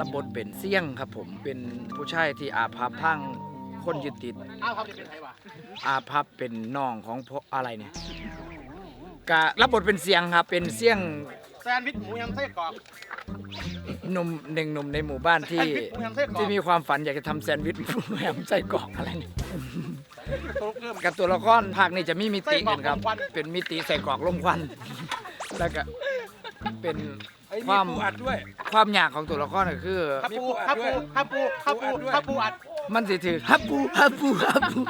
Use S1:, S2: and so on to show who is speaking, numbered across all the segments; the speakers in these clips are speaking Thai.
S1: รับบทเป็นเสี่ยงครับผมเป็นผู้ชายที่อาภัพพังคนยึดติด
S2: อ้าวครับจะเป็นใครวะ
S1: อาภัพเป็นน้องของพอะไรเนี่ยกะรับบทเป็นเสียงครับเป็นเสี่ยง
S2: แซนด์วิชหมูยำไส้กรอก
S1: หนุ่มหนึ่งหนุ่มในหมู่บ้าน
S2: แซ
S1: ที่
S2: นด์วิชหมูยำไส้กรอก
S1: ที่มีความฝันอยากจะทำแซนด์วิชแหมไส้กรอกอะไรเนี่ย
S2: โต๊ะเริ่ม
S1: กับตัวละครภาคนี้จะมีมิติกันครับ
S2: ไส้กรอกลมควัน
S1: เป็นมิติใส่กรอกลมควัน แล้วก็เป็น
S3: ไอ้ย
S1: ค
S3: มี
S1: วาม
S3: ปูอัดด้วย
S1: ความยากของตัวละครก็คือ
S2: ฮับ
S3: มี
S2: ปู
S3: ปูอั
S2: ฮั
S3: ด
S2: บ
S3: ด้วย
S2: ปูฮับปูฮับปู
S3: ปูอัดด้วย
S2: ฮับปูอัด
S1: มันสิถือฮับปูฮับปูฮับปู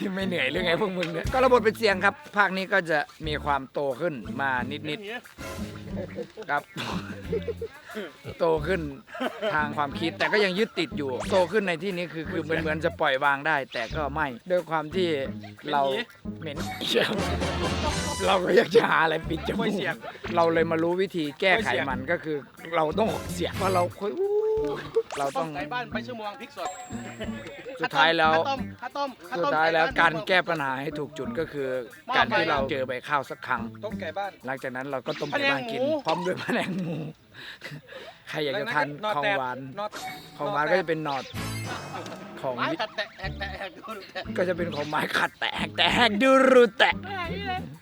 S1: อุ้ยไม่เหนื่อยหรือไงพวกมึงเนี่ยก็ระบบเป็นเสียงครับ ภาคนี้ก็จะมีความโตขึ้นมานิดๆครับ โตขึ้นทางความคิดแต่ก็ยังยึดติดอยู่ โตขึ้นในที่นี้คือคือเหมือนเหมือนจะปล่อยวางได้ แต่ก็ไม่ด้วยความที่เราเหม็นเราก็อยากจะหาอะไรปิดจมู
S3: ไม่
S1: ก
S3: เสี่ยง
S1: เราเลยมารู้วิธีแก้ไข
S3: ไม่เสี่ยง
S1: มันก็คือ เราต้องออกเสียงเพราะเราคุยอู้ เรา
S2: ต้
S1: ต้
S2: อ
S1: องง
S2: ไก่บ้านไปชั่วโมงพริกสด
S1: สุดท้ายแล้ว
S2: ข้าวต้มข้าวต้มข้ว
S1: สุด
S2: ต้ม
S1: ท้ายแล้ว
S2: ไบ้น
S1: การแก้ปัญหาให้ถูกจุดก็คือ การที่เราเจอใบข้าวสักครั้ง
S3: ต้มไก่บ้าน
S1: หลังจากนั้นเราก็ต้มไก่บ้านกิน พร้อมด้วยแมลงหมู ใครอยากจะทาน
S3: แล้ว
S1: ของ
S3: ก็
S1: หวาน
S3: นอด
S1: ของหวานก็จะเป็นหนอดของ
S2: ไม้
S1: วิ
S2: กัดแตะแตะแตะแตะดูแตะ
S1: ก็จะเป็นของไม้ขัดแตกแตกดูรูแตก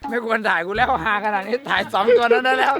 S1: ไม่ควรถ่ายกูแล้วหาขนาดนี้ถ่ายสองตัวนั้นได้แล้ว